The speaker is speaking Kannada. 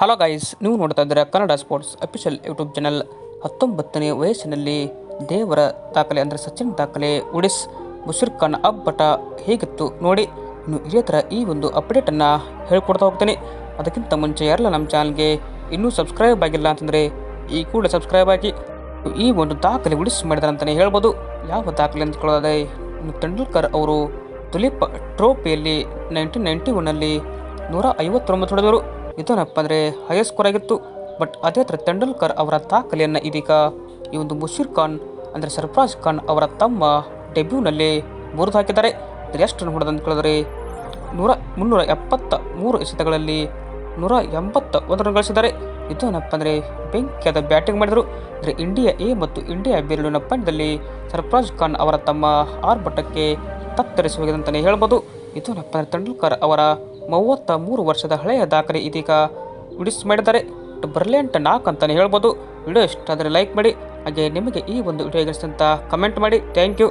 ಹಲೋ ಗೈಸ್ ನೀವು ನೋಡ್ತಾ ಇದ್ದೀರಾ Kannada sports official YouTube channel ಹತ್ತೊಂಬತ್ತನೇ ವಯಸ್ಸಿನಲ್ಲಿ ದೇವರ ದಾಖಲೆ ಅಂದರೆ ಸಚಿನ್ ದಾಖಲೆ ಉಡಿಸ್ ಮುಷಿರ್ ಖಾನ್ ಅಬ್ಬಟ ಹೇಗಿತ್ತು ನೋಡಿ, ಇನ್ನು ಇದೇ ಥರ ಈ ಒಂದು ಅಪ್ಡೇಟನ್ನು ಹೇಳ್ಕೊಡ್ತಾ ಹೋಗ್ತೀನಿ. ಅದಕ್ಕಿಂತ ಮುಂಚೆ ಯಾರಲ್ಲ ನಮ್ಮ ಚಾನಲ್ಗೆ ಇನ್ನೂ ಸಬ್ಸ್ಕ್ರೈಬ್ ಆಗಿಲ್ಲ ಅಂತಂದರೆ ಈ ಕೂಡ ಸಬ್ಸ್ಕ್ರೈಬ್ ಆಗಿ. ಈ ಒಂದು ದಾಖಲೆ ಉಡಿಸ್ ಮಾಡಿದಾರೆ ಅಂತಲೇ ಹೇಳ್ಬೋದು. ಯಾವ ದಾಖಲೆ ಅಂದ್ಕೊಳ್ಳೋದೆ ಇನ್ನು ತೆಂಡೂಲ್ಕರ್ ಅವರು ತುಲಿಪ್ ಟ್ರೋಫಿಯಲ್ಲಿ ನೈನ್ಟೀನ್ ನೈಂಟಿ ಒನ್ನಲ್ಲಿ ನೂರ ಐವತ್ತೊಂಬತ್ತು ಹೊಡೆದರು ಇದೇನಪ್ಪ ಅಂದರೆ ಹೈಯೆಸ್ಟ್ ಸ್ಕೋರ್ ಆಗಿತ್ತು. ಬಟ್ ಅದೇ ಥರ ತೆಂಡೂಲ್ಕರ್ ಅವರ ದಾಖಲೆಯನ್ನು ಇದೀಗ ಈ ಒಂದು ಮುಷೀರ್ ಖಾನ್ ಅಂದರೆ ಸರ್ಫರಾಜ್ ಖಾನ್ ಅವರ ತಮ್ಮ ಡೆಬ್ಯೂನಲ್ಲಿ ಮುರಿದು ಹಾಕಿದ್ದಾರೆ. ಎಷ್ಟು ರನ್ ಹೊಡೆದು ಕೇಳಿದರೆ ನೂರ ಮುನ್ನೂರ ಎಪ್ಪತ್ತ ಮೂರು ಎಸೆತಗಳಲ್ಲಿ ನೂರ ಎಂಬತ್ತ ಒಂದು ರನ್ ಗಳಿಸಿದ್ದಾರೆ. ಇದೇನಪ್ಪ ಅಂದರೆ ಬೆಂಕಿಯಾದ ಬ್ಯಾಟಿಂಗ್ ಮಾಡಿದರು. ಅಂದರೆ ಇಂಡಿಯಾ ಎ ಮತ್ತು ಇಂಡಿಯಾ ಬಿ ನಡುವಿನ ಪಂದ್ಯದಲ್ಲಿ ಸರ್ಫರಾಜ್ ಖಾನ್ ಅವರ ತಮ್ಮ ಆರ್ಭಟಕ್ಕೆ ತತ್ತರಿಸಿ ಹೋಗಿದೆ ಅಂತಲೇ ಹೇಳ್ಬೋದು. ಇದೇನಪ್ಪ ಅಂದರೆ ತೆಂಡೂಲ್ಕರ್ ಅವರ ಮೂವತ್ತ ಮೂರು ವರ್ಷದ ಹಳೆಯ ದಾಖಲೆ ಇದೀಗ. ವಿಡಿಸ್ ಮಾಡಿದ್ದಾರೆ ಬ್ರಿಲಿಯಂಟ್ ನಾಕ್ ಅಂತಲೇ ಹೇಳ್ಬೋದು. ವಿಡಿಯೋ ಇಷ್ಟ ಆದರೆ ಲೈಕ್ ಮಾಡಿ, ಹಾಗೆ ನಿಮಗೆ ಈ ಒಂದು ವಿಡಿಯೋ ಅಂತ ಕಮೆಂಟ್ ಮಾಡಿ. Thank you.